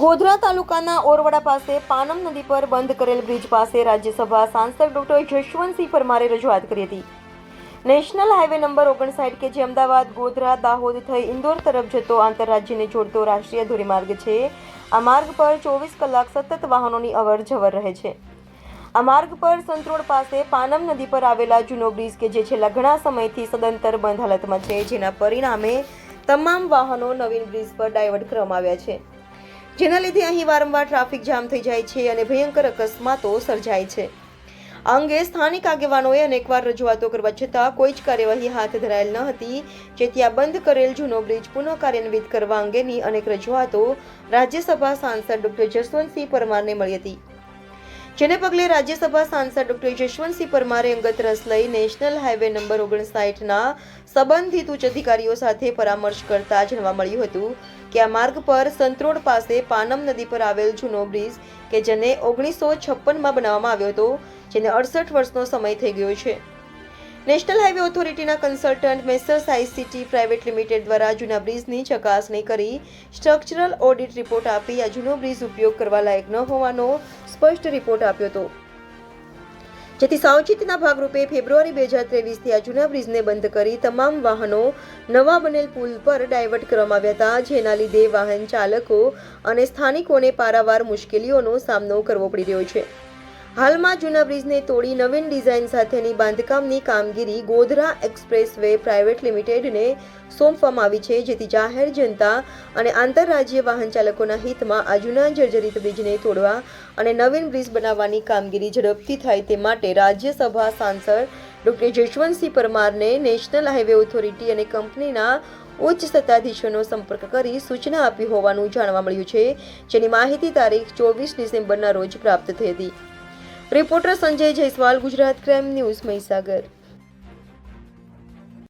ગોધરા તાલુકાના ઓરવાડા પાસે પાનમ નદી પર બંધ કરેલ બ્રિજ પાસે રાજ્યસભા સાંસદ ડોક્ટર જશવંતસિંહ પરમારે રજૂઆત કરી હતી. નેશનલ હાઈવે નંબર ઓગણસાઠ કે જે અમદાવાદ, ગોધરા, દાહોદ થઈ ઇન્દોર તરફ જતો આંતરરાજ્યને જોડતો રાષ્ટ્રીય ધોરીમાર્ગ છે, આ માર્ગ પર ચોવીસ કલાક સતત વાહનોની અવર જવર રહે છે. આ માર્ગ પર સંતરોડ પાસે પાનમ નદી પર આવેલા જૂનો બ્રિજ કે જે છેલ્લા ઘણા સમયથી સદંતર બંધ હાલતમાં છે, જેના પરિણામે તમામ વાહનો નવીન બ્રિજ પર ડાયવર્ટ કરવામાં આવ્યા છે. જેના લીધે અહીં વારંવાર ટ્રાફિક જામ થઈ જાય છે અને ભયંકર અકસ્માતો સર્જાય છે. આ અંગે સ્થાનિક આગેવાનોએ અનેકવાર રજૂઆતો કરવા છતાં કોઈ જ કાર્યવાહી હાથ ધરાયેલ ન હતી, જેથી આ બંધ કરેલ જૂનો બ્રિજ પુનઃ કાર્યાન્વિત કરવા અંગેની અનેક રજૂઆતો રાજ્યસભા સાંસદ ડોક્ટર જસવંતસિંહ પરમારને મળી હતી. જેને પગલે રાજ્યસભા સાંસદ ડોક્ટર યશવંતસિંહ પરમારે અંગત રસ લઈ નેશનલ હાઈવે નંબર ઓગણસાઠના સંબંધિત ઉચ્ચ અધિકારીઓ સાથે પરામર્શ કરતા જાણવા મળ્યું હતું કે આ માર્ગ પર સંતરોડ પાસે પાનમ નદી પર આવેલ જૂનો બ્રિજ કે જેને ઓગણીસો છપ્પનમાં બનાવવામાં આવ્યો હતો, જેને અડસઠ વર્ષનો સમય થઈ ગયો છે. National highway ઓથોરિટીના consultant messrs ICT private limited દ્વારા જૂના બ્રિજની ચકાસણી કરી સ્ટ્રક્ચરલ ઓડિટ રિપોર્ટ આપી આ જૂનો બ્રિજ ઉપયોગ કરવા લાયક ન હોવાનો સ્પષ્ટ રિપોર્ટ આપ્યો હતો. જેથી સાવચેતીના ભાગરૂપે ફેબ્રુઆરી બે હજાર ત્રેવીસથી આ જૂના બ્રિજને બંધ કરી તમામ વાહનો નવા બનેલ પુલ પર ડાયવર્ટ કરવામાં આવ્યા હતા, જેના લીધે વાહન ચાલકો અને સ્થાનિકોને પારાવાર મુશ્કેલીઓનો સામનો કરવો પડી રહ્યો છે. હાલમાં જૂના બ્રિજને તોડી નવીન ડિઝાઇન સાથેની બાંધકામની કામગીરી ગોધરા એક્સપ્રેસ વે પ્રાઇવેટ લિમિટેડને સોંપવામાં આવી છે, જેથી જાહેર જનતા અને આંતરરાજ્ય વાહન ચાલકોના હિતમાં આ જૂના જર્જરિત બ્રિજને તોડવા અને નવીન બ્રિજ બનાવવાની કામગીરી ઝડપથી થાય તે માટે રાજ્યસભા સાંસદ ડોક્ટર જશવંતસિંહ પરમારને નેશનલ હાઈવે ઓથોરિટી અને કંપનીના ઉચ્ચ સત્તાધીશોનો સંપર્ક કરી સૂચના આપી હોવાનું જાણવા મળ્યું છે, જેની માહિતી તારીખ ચોવીસ ડિસેમ્બરના રોજ પ્રાપ્ત થઈ હતી. Reporter Sanjay Jaiswal Gujarat crime news Mahisagar.